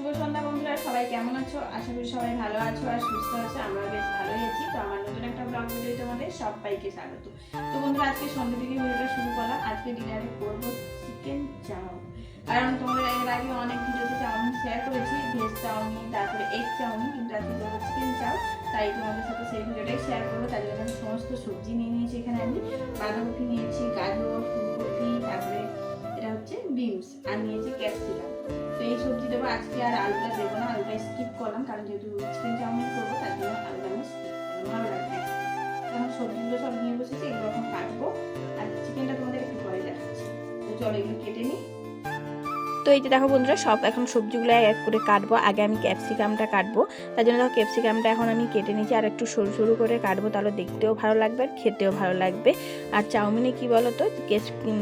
শুভ সন্ধ্যা বন্ধুরা, সবাই কেমন আছো? আশা করি সবাই ভালো আছো আর সুস্থ আছো আমরা বেশ ভালোই আছি। তো আমার নতুন একটা ব্লগ ভিডিও তোমাদের সবাইকে স্বাগত। তো বন্ধুরা, আজকে সন্ধ্যা থেকে ভিডিওটা শুরু করলাম আজকে ডিনারে করব চিকেন চাউমিন। কারণ তোমাদের এর আগে অনেক ভিডিওতে চাউমিন শেয়ার করেছি ভেজ চাউমিন, তারপরে এগ চাউমিন, কিন্তু আজকে করব চিকেন চাউ তাই তোমাদের সাথে সেই ভিডিওটাই শেয়ার করব। তার জন্য আমি সমস্ত সবজি নিয়ে নিয়েছি এখানে আমি। বাঁধাকপি নিয়েছি, গাজর, ফুলকপি, তারপরে এটা হচ্ছে বিনস আর নিয়েছি ক্যাপসিকাম তো এই সবজি দেবো। আজকে আর আলুটা দেবো না, আলুটা স্কিপ করলাম, কারণ যেহেতু চিকেন চাউমিন করব, তার জন্য আলুটা আমি। ভালো লাগবে। কারণ সবজিগুলো সব নিয়ে বসেছি এগুলো এখন কাটবো। আর চিকেনটা তোমাদের একটু পরে দেখাচ্ছি। তো চলো এগুলো কেটে নিই। এই যে দেখো বন্ধুরা, সব এখন সবজিগুলো এক করে কাটবো। আগে আমি ক্যাপসিকামটা কাটবো। তার জন্য দেখো ক্যাপসিকামটা এখন আমি কেটে নিয়েছি আর একটু সরু সরু করে কাটবো, তাহলে দেখতেও ভালো লাগবে আর খেতেও ভালো লাগবে। আর চাউমিনে কি বলো তো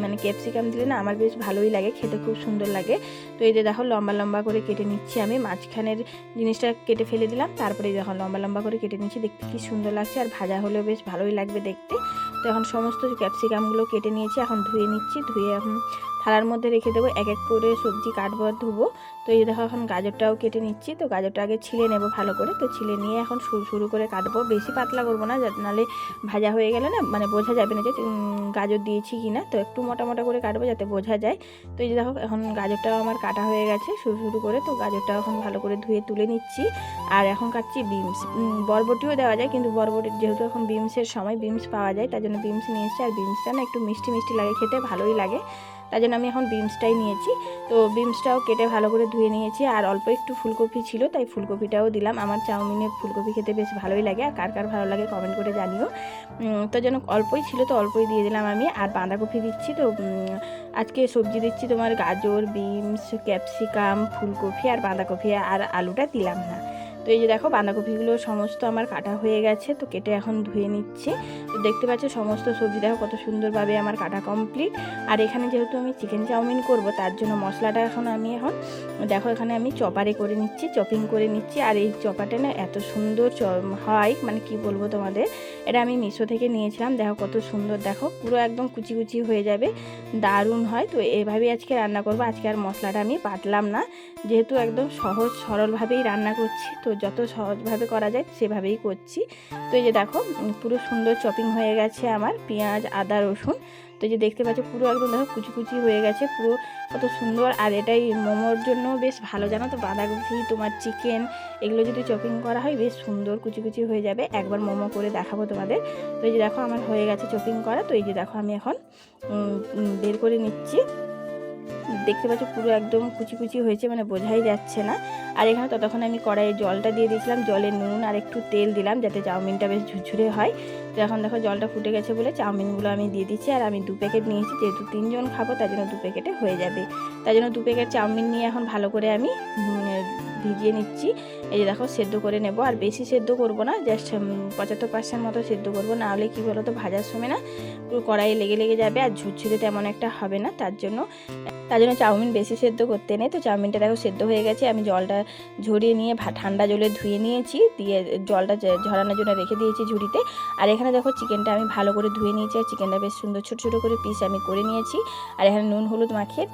মানে ক্যাপসিকাম দিলে না আমার বেশ ভালোই লাগে, খেতে খুব সুন্দর লাগে। তো এই যে দেখো লম্বা লম্বা করে কেটে নিচ্ছি আমি, মাঝখানের জিনিসটা কেটে ফেলে দিলাম, তারপরে দেখো লম্বা লম্বা করে কেটে নিচ্ছি, দেখতে কি সুন্দর লাগছে আর ভাজা হলেও বেশ ভালোই লাগবে দেখতে। তো এখন সমস্ত ক্যাপসিকামগুলো কেটে নিয়েছি, এখন ধুয়ে নিচ্ছি, ধুয়ে এখন থালার মধ্যে রেখে দেবো, এক এক করে সবজি কাটবো আর ধুবো। তো এই দেখো এখন গাজরটাও কেটে নিচ্ছি, তো গাজরটা আগে ছিলে নেব ভালো করে। তো ছিলে নিয়ে এখন শুরু শুরু করে কাটবো। বেশি পাতলা করব না, যাতে নাহলে ভাজা হয়ে গেলে না মানে বোঝা যাবে না যে গাজর দিয়েছি কি না তো একটু মোটা মোটা করে কাটবো যাতে বোঝা যায়। তো এই যে দেখো এখন গাজরটাও আমার কাটা হয়ে গেছে শুরু শুরু করে। তো গাজরটাও এখন ভালো করে ধুয়ে তুলে নিচ্ছি। আর এখন কাটছি বিমস বরবটিও দেওয়া যায়, কিন্তু বরবটি যেহেতু এখন বিমসের সময় বিমস পাওয়া যায়, তার জন্য বিমস নিয়ে এসেছি। আর বিমসটা না একটু মিষ্টি মিষ্টি লাগে, খেতে ভালোই লাগে। তার জন্য আমি এখন বিমসটাই নিয়েছি। তো বিমসটাও কেটে ভালো করে ধুয়ে নিয়েছি আর অল্প একটু ফুলকপি ছিল, তাই ফুলকপিটাও দিলাম। আমার চাউমিনে ফুলকপি খেতে বেশ ভালোই লাগে আর কার কার ভালো লাগে কমেন্ট করে জানিও। তো যেন অল্পই ছিল, তো অল্পই দিয়ে দিলাম আমি। আর বাঁধাকপি দিচ্ছি, তো আজকে সবজি দিচ্ছি তোমার গাজর বিমস ক্যাপসিকাম, ফুলকপি আর বাঁধাকপি, আর আলুটা দিলাম না। তো এই যে দেখো, বাঁধাকপিগুলো সমস্ত আমার কাটা হয়ে গেছে, তো কেটে এখন ধুয়ে নিচ্ছি। তো দেখতে পাচ্ছ সমস্ত সবজি দেখো কত সুন্দরভাবে আমার কাটা কমপ্লিট আর এখানে যেহেতু আমি চিকেন চাউমিন করব, তার জন্য মশলাটা এখন আমি এখন দেখো এখানে আমি চপারে করে নিচ্ছি চপিং করে নিচ্ছি। আর এই চপাটা না এত সুন্দর হয় মানে কি বলব তোমাদের? এটা আমি মিশো থেকে নিয়েছিলাম, দেখো কত সুন্দর, দেখো পুরো একদম কুচি কুচি হয়ে যাবে, দারুণ হয়। তো এভাবেই আজকে রান্না করব, আজকে আর মশলাটা আমি বাটলাম না, যেহেতু একদম সহজ সরলভাবেই রান্না করছি, তো যত সহজভাবে করা যায় সেভাবেই করছি। তো এই যে দেখো পুরো সুন্দর চপিং হয়ে গেছে আমার পেঁয়াজ, আদা, রসুন। তো যে দেখতে পাচ্ছ, পুরো একদম দেখো কুচি কুচি হয়ে গেছে, পুরো কত সুন্দর। আর এটাই মোমোর জন্য বেশ ভালো, জানো তো? বাঁধাকপি, তোমার চিকেন এগুলো যদি চপিং করা হয় বেশ সুন্দর কুচি কুচি হয়ে যাবে। একবার মোমো করে দেখাবো তোমাদের। তো এই যে দেখো, আমার হয়ে গেছে চপিং করা। তো এই যে দেখো, আমি এখন বের করে নিচ্ছি। দেখতে পাচ্ছ পুরো একদম কুচি কুচি হয়েছে মানে বোঝাই যাচ্ছে না। আর এখানে ততক্ষণ আমি কড়াইয়ে জলটা দিয়ে দিয়েছিলাম, জলে নুন আর একটু তেল দিলাম যাতে চাউমিনটা বেশ ঝুরঝুরে হয়। তো এখন দেখো জলটা ফুটে গেছে বলে চাউমিনগুলো আমি দিয়ে দিচ্ছি, আর আমি দু প্যাকেট নিয়েছি, যেহেতু তিনজন খাব, তার জন্য দু প্যাকেটে হয়ে যাবে। তার জন্য দু প্যাকেট চাউমিন নিয়ে এখন ভালো করে আমি ভিজিয়ে নিচ্ছি। এই যে দেখো, সেদ্ধ করে নেব। আর বেশি সেদ্ধ করব না জাস্ট পঁচাত্তর পার্সেন্ট মতো সেদ্ধ করব। না হলে কী বলো তো ভাজার সময় না পুরো কড়াইয়ে লেগে লেগে যাবে, আর ঝুরঝুরে তেমন একটা হবে না, তার জন্য। তার জন্য চাউমিন বেশি সেদ্ধ করতে নেই। তো চাউমিনটা দেখো, সেদ্ধ হয়ে গেছে। আমি জলটা ঝরিয়ে নিয়ে ঠান্ডা জলে ধুয়ে নিয়েছি। দিয়ে জলটা ঝরানোর জন্য রেখে দিয়েছি ঝুড়িতে। আর এখানে দেখো চিকেনটা আমি ভালো করে ধুয়ে নিয়েছি। আর চিকেনটা বেশ সুন্দর ছোটো ছোটো করে পিস আমি করে নিয়েছি। আর এখানে নুন, হলুদ মাখিয়ে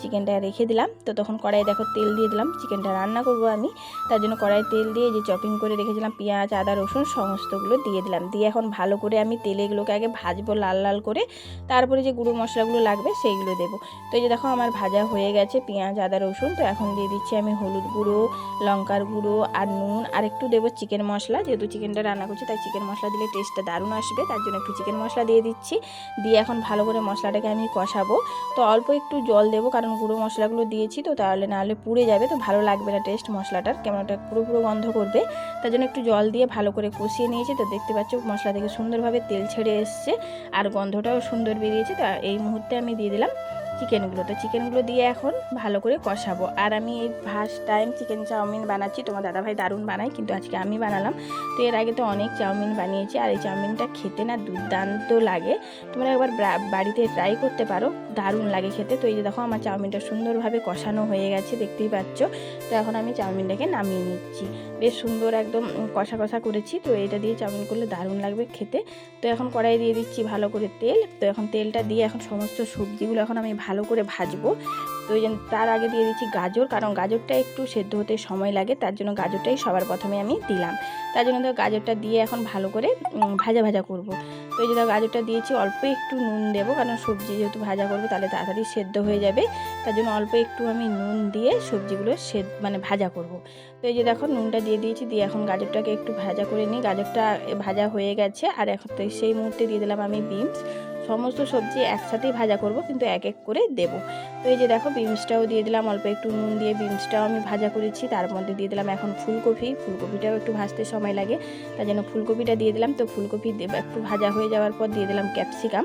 চিকেনটা রেখে দিলাম। তো তখন কড়াই দেখো, তেল দিয়ে দিলাম। চিকেনটা রান্না করব আমি। তার জন্য কড়াই তেল দিয়ে যে চপিং করে রেখেছিলাম, পেঁয়াজ, আদা, রসুন, সমস্তগুলো দিয়ে দিলাম। দিয়ে এখন ভালো করে আমি তেলে এগুলোকে আগে ভাজবো লাল লাল করে। তারপরে যে গুঁড়ো মশলাগুলো লাগবে সেইগুলো দেবো। তো এই যে দেখো আমার ভাজা হয়ে গেছে, পেঁয়াজ, আদা, রসুন। তো এখন দিয়ে দিচ্ছি আমি হলুদ গুঁড়ো, লঙ্কার গুঁড়ো আর নুন। আর একটু দেবো চিকেন মশলা। যেহেতু চিকেনটা রান্না করছি, তাই চিকেন মশলা দিলে টেস্টটা দারুণ আসবে। তার জন্য একটু চিকেন মশলা দিয়ে দিচ্ছি। দিয়ে এখন ভালো করে মশলাটাকে আমি কষাবো। তো অল্প একটু জল দেবো, কারণ গুঁড়ো মশলাগুলো দিয়েছি তো, তাহলে নাহলে পুড়ে যাবে। তো ভালো লাগবে না টেস্ট মশলাটার কেমন একটা পুরো পুরো গন্ধ করবে, তার জন্য একটু জল দিয়ে ভালো করে কষিয়ে নিয়েছি। তো দেখতে পাচ্ছ মশলা থেকে সুন্দরভাবে তেল ছেড়ে এসছে, আর গন্ধটাও সুন্দর বেরিয়েছে। তো এই মুহূর্তে আমি দিয়ে দিলাম চিকেনগুলো। তো চিকেনগুলো দিয়ে এখন ভালো করে কষাবো। আর আমি এই ফার্স্ট টাইম চিকেন চাউমিন বানাচ্ছি। তোমার দাদাভাই দারুণ বানায়, কিন্তু আজকে আমি বানালাম। তো এর আগে তো অনেক চাউমিন বানিয়েছি, আর এই চাউমিনটা খেতে না দুর্দান্ত লাগে। তোমরা একবার বাড়িতে ট্রাই করতে পারো, দারুণ লাগে খেতে। তো এই যে দেখো, আমার চাউমিনটা সুন্দরভাবে কষানো হয়ে গেছে, দেখতেই পাচ্ছ। তো এখন আমি চাউমিনটাকে নামিয়ে নিচ্ছি। বেশ সুন্দর একদম কষা কষা করেছি। তো এটা দিয়ে চাউমিন করলে দারুণ লাগবে খেতে। তো এখন কড়াই দিয়ে দিচ্ছি ভালো করে তেল। তো এখন তেলটা দিয়ে এখন সমস্ত সবজিগুলো এখন আমি ভালো করে ভাজবো। তো ওই জন্য তার আগে দিয়ে দিচ্ছি গাজর, কারণ গাজরটা একটু সেদ্ধ হতে সময় লাগে, তার জন্য গাজরটাই সবার প্রথমে আমি দিলাম। তার জন্য তো গাজরটা দিয়ে এখন ভালো করে ভাজা ভাজা করব। তো এই গাজরটা দিয়েছি, অল্প একটু নুন দেবো, কারণ সবজি যেহেতু ভাজা করব, তাহলে তাড়াতাড়ি সেদ্ধ হয়ে যাবে। তার জন্য অল্প একটু আমি নুন দিয়ে সবজিগুলো সে মানে ভাজা করব। তো এই যে দেখো নুনটা দিয়ে দিয়েছি, দিয়ে এখন গাজরটাকে একটু ভাজা করে নিই। গাজরটা ভাজা হয়ে গেছে, আর এখন তো সেই মুহূর্তে দিয়ে দিলাম আমি বিনস। সমস্ত সবজি একসাথেই ভাজা করব, কিন্তু এক এক করে দেবো। তো এই যে দেখো, বিনসটাও দিয়ে দিলাম, অল্প একটু নুন দিয়ে বিনসটাও আমি ভাজা করেছি। তার মধ্যে দিয়ে দিলাম এখন ফুলকপি। ফুলকপিটাও একটু ভাজতে সময় লাগে, তার জন্য ফুলকপিটা দিয়ে দিলাম। তো ফুলকপি একটু ভাজা হয়ে যাওয়ার পর দিয়ে দিলাম ক্যাপসিকাম।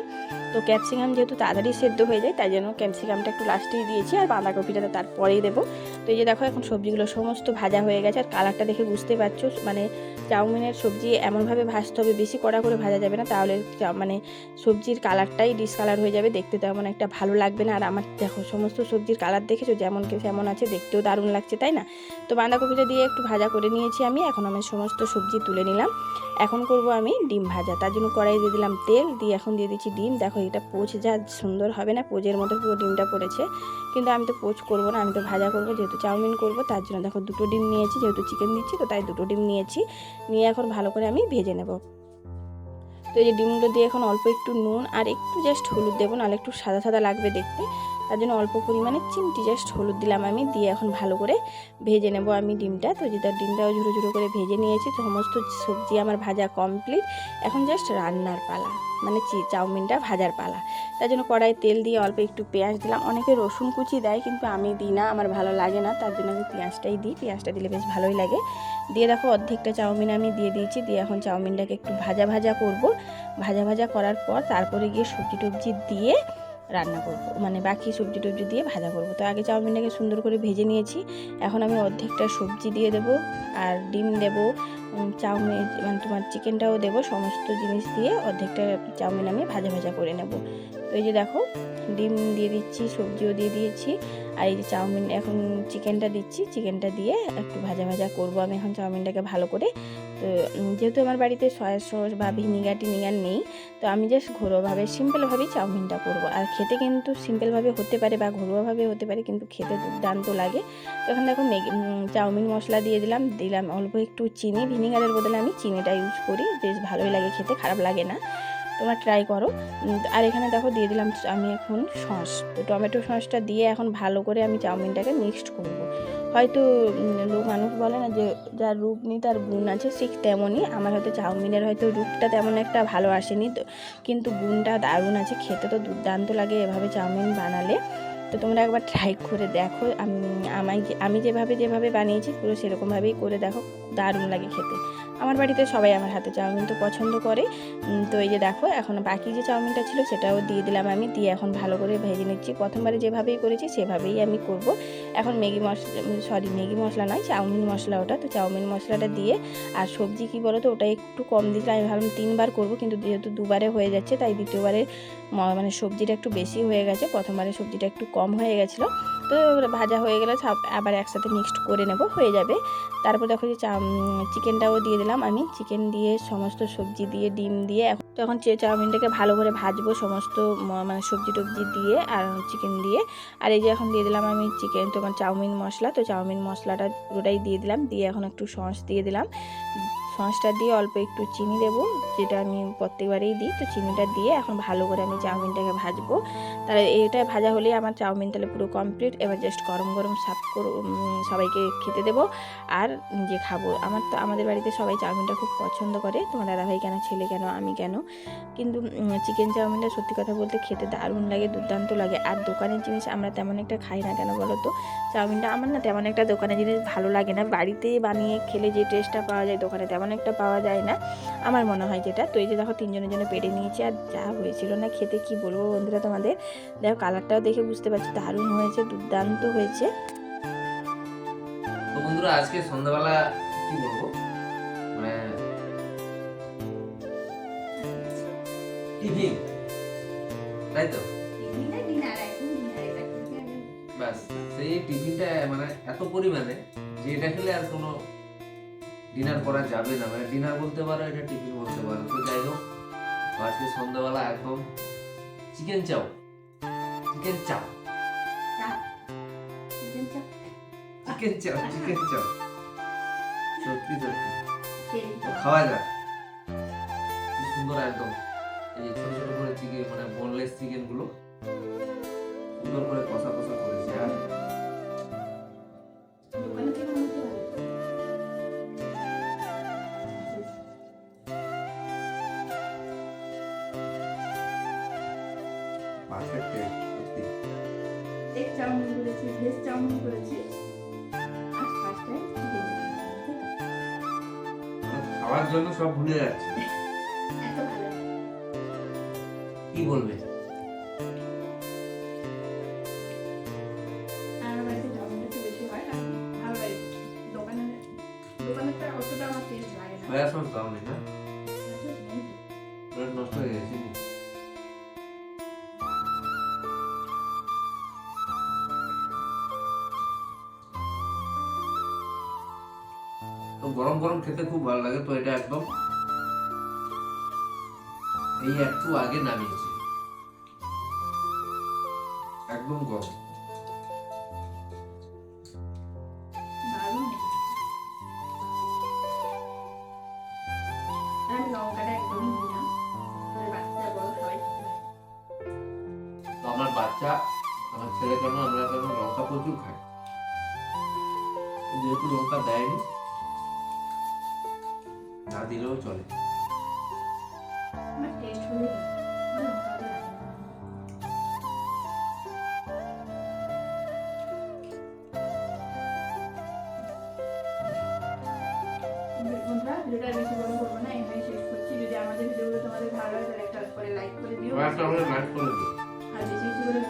তো ক্যাপসিকাম যেহেতু তাড়াতাড়ি সেদ্ধ হয়ে যায়, তাই জন্য ক্যাপসিকামটা একটু লাস্টেই দিয়েছি, আর বাঁধাকপিটা তো তারপরেই দেবো। তো এই যে দেখো, এখন সবজিগুলো সমস্ত ভাজা হয়ে গেছে। আর কালারটা দেখে বুঝতে পারছ? মানে চাউমিনের সবজি এমনভাবে ভাজতে হবে, বেশি কড়া করে ভাজা যাবে না। তাহলে মানে সবজির কালারটাই ডিসকালার হয়ে যাবে। দেখতে তেমন একটা ভালো লাগবে না। আর আমার দেখো, সমস্ত সবজির কালার দেখেছ? যেমন যেমন আছে, দেখতেও দারুণ লাগছে, তাই না? তো বাঁধাকপিটা দিয়ে একটু ভাজা করে নিয়েছি আমি। এখন আমি সমস্ত সবজি তুলে নিলাম। এখন করব আমি ডিম ভাজা। তার জন্য কড়াই দিয়ে দিলাম তেল। দিয়ে এখন দিয়ে দিচ্ছি ডিম। দেখো, এটা পোচ যা সুন্দর হবে না? পোজের মতো পুরো ডিমটা পড়েছে। কিন্তু আমি তো পোচ করব না, আমি তো ভাজা করব, যেহেতু চাউমিন করব, তার জন্য দেখো দুটো ডিম নিয়েছি, যেহেতু চিকেন দিচ্ছি, তো তাই দুটো ডিম নিয়েছি। নিয়ে এখন ভালো করে আমি ভেজে নেব। তো এই যে ডিমগুলো দিয়ে এখন অল্প একটু নুন আর একটু জাস্ট হলুদ দেবো, নাহলে একটু সাদা সাদা লাগবে দেখতে। তার জন্য অল্প পরিমাণে চিমটি জাস্ট হলুদ দিলাম আমি, দিয়ে এখন ভালো করে ভেজে নেব আমি ডিমটা। তো যেটা ডিমটাও ঝুড়ো ঝুড়ো করে ভেজে নিয়েছি, সমস্ত সবজি আমার ভাজা কমপ্লিট এখন জাস্ট রান্নার পালা মানে চি- চাউমিনটা ভাজার পালা। তার জন্য কড়াই তেল দিয়ে অল্প একটু পেঁয়াজ দিলাম। অনেকে রসুন কুচি দেয়, কিন্তু আমি দিই না, আমার ভালো লাগে না, তার জন্য আমি পেঁয়াজটাই দিই। পেঁয়াজটা দিলে বেশ ভালোই লাগে। দিয়ে দেখো অর্ধেকটা চাউমিন আমি দিয়ে দিয়েছি, দিয়ে এখন চাউমিনটাকে একটু ভাজা ভাজা করব। ভাজা ভাজা করার পর তারপরে গিয়ে সবজি টবজি দিয়ে রান্না করব। মানে বাকি সবজি টবজি দিয়ে ভাজা করব। তো আগে চাউমিনটাকে সুন্দর করে ভেজে নিয়েছি। এখন আমি অর্ধেকটা সবজি দিয়ে দেব আর ডিম দেবো। চাউমিন মানে তোমার চিকেনটাও দেবো, সমস্ত জিনিস দিয়ে অর্ধেকটা চাউমিন আমি ভাজা ভাজা করে নেব। তো এই যে দেখো, ডিম দিয়ে দিচ্ছি, সবজিও দিয়ে দিয়েছি, আর এই যে চাউমিন, এখন চিকেনটা দিচ্ছি চিকেনটা দিয়ে একটু ভাজা ভাজা করব আমি এখন চাউমিনটাকে ভালো করে। তো যেহেতু আমার বাড়িতে সয়া সস বা ভিনিগার টিনিগার নেই, তো আমি জাস্ট ঘরোয়াভাবে সিম্পলভাবেই চাউমিনটা করব। আর খেতে কিন্তু সিম্পলভাবে হতে পারে বা ঘরোয়াভাবে হতে পারে, কিন্তু খেতে দুর্দান্ত লাগে। তো এখন দেখো চাউমিন মশলা দিয়ে দিলাম দিলাম অল্প একটু চিনি ভিনিগারের বদলে আমি চিনিটা ইউজ করি, বেশ ভালোই লাগে খেতে, খারাপ লাগে না। তোমরা ট্রাই করো। আর এখানে দেখো দিয়ে দিলাম আমি এখন সস। তো টমেটো সসটা দিয়ে এখন ভালো করে আমি চাউমিনটাকে মিক্সড করব। হয়তো লোক মানুষ বলে না যে, যার রূপ নেই তার গুণ আছে, ঠিক তেমনই। আমার হয়তো চাউমিনের হয়তো রূপটা তেমন একটা ভালো আসেনি তো। কিন্তু গুণটা দারুণ আছে। খেতে তো দুর্দান্ত লাগে এভাবে চাউমিন বানালে। তো তোমরা একবার ট্রাই করে দেখো। আমি আমি যেভাবে যেভাবে বানিয়েছি, পুরো সেরকমভাবেই করে দেখো। দারুণ লাগে খেতে। আমার বাড়িতে সবাই আমার হাতে চাউমিন তো পছন্দ করে। তো এই যে দেখো, এখন বাকি যে চাউমিনটা ছিল সেটাও দিয়ে দিলাম আমি। দিয়ে এখন ভালো করে ভেজে নিচ্ছি। প্রথমবারে যেভাবেই করেছি, সেভাবেই আমি করব। এখন Maggi masala sorry, Maggi masala নয়, চাউমিন মশলা ওটা। তো চাউমিন মশলাটা দিয়ে, আর সবজি কি বলো তো ওটা একটু কম দিয়েছিল আমি ভাবলাম তিনবার করব। কিন্তু যেহেতু দুবারে হয়ে যাচ্ছে, তাই দ্বিতীয়বারে মানে সবজিটা একটু বেশি হয়ে গেছে। প্রথমবারে সবজিটা একটু কম হয়ে গেছিল। তো ভাজা হয়ে গেলে আবার একসাথে মিক্সড করে নেব, হয়ে যাবে। তারপর দেখো যে চিকেনটাও দিয়ে দিলাম আমি। চিকেন দিয়ে সমস্ত সবজি দিয়ে, ডিম দিয়ে, এখন তখন চাউমিনটাকে ভালো করে ভাজবো সমস্ত মানে সবজি টবজি দিয়ে আর চিকেন দিয়ে। আর এই যে এখন দিয়ে দিলাম আমি চিকেন তোমার চাউমিন মশলা। তো চাউমিন মশলাটা পুরোটাই দিয়ে দিলাম। দিয়ে এখন একটু সস দিয়ে দিলাম। সসটা দিয়ে অল্প একটু চিনি দেবো, যেটা আমি প্রত্যেকবারেই দিই। তো চিনিটা দিয়ে এখন ভালো করে আমি চাউমিনটাকে ভাজবো। তাহলে এটা ভাজা হলেই আমার চাউমিন তাহলে পুরো কমপ্লিট এবার জাস্ট গরম গরম সাফ করো সবাইকে খেতে দেবো। আর নিজে খাব। আমার তো, আমাদের বাড়িতে সবাই চাউমিনটা খুব পছন্দ করে। তোমার দাদাভাই কেন, ছেলে কেন, আমি কেন? কিন্তু চিকেন চাউমিনটা সত্যি কথা বলতে খেতে দারুণ লাগে, দুর্দান্ত লাগে। আর দোকানের জিনিস আমরা তেমন একটা খাই না কেন বলো তো? চাউমিনটা আমার না তেমন একটা দোকানের জিনিস ভালো লাগে না। বাড়িতে বানিয়ে খেলে যে টেস্টটা পাওয়া যায় দোকানে তেমন একটা পাওয়া যায় না। আমার মনে হয় যেটা। তো এই যে দেখো তিনজনের জন্য পেটে নিয়েছি আর যা হয়েছিল না খেতে কি বলব বন্ধুরা তোমাদের? দেখো কালারটাও দেখে বুঝতে পারছি দারুণ হয়েছে দুর্দান্ত হয়েছে। তো বন্ধুরা আজকে সন্ধ্যাবেলা কি বলব? মানে টিফিন। তাই তো? ব্যাস সেই টিফিনটা মানে এত পরিমাণে যে এটা খেলে আর কোনো ডিনার করা যাবে না মানে ডিনার বলতে পারো এটা টিফিন বলতে পারো। তো যাই হোক আজকে সন্ধ্যাবেলা একদম চিকেন চাও। চিকেন চাপ চিকেন চাপ চিকেন চাপ সত্যি সত্যি। খাওয়া যায় কি সুন্দর একদম। এই ছোট ছোট করে চিকেন মানে বোনলেস চিকেনগুলো সুন্দর করে কষা কষা করেছে জন্য সব ভুলে যাচ্ছে। কি বলবে? তো গরম গরম খেতে খুব ভালো লাগে তো এটা একদম এই একটু আগে নামিয়েছে। একদম গরম। আমার বাচ্চা আমার ছেলে কেন আমরা কেন লঙ্কা প্রচুর খাই যেহেতু লঙ্কা দেয়নি না দিলেও চলে। ভিডিওটা বেশি বড় করব না এখানে শেষ করছি। যদি আমাদের ভিডিওগুলো তোমাদের ভালো লাগে তাহলে একটা করে লাইক করে দিও। লাইক করে দিও। আর বেশি বেশি করে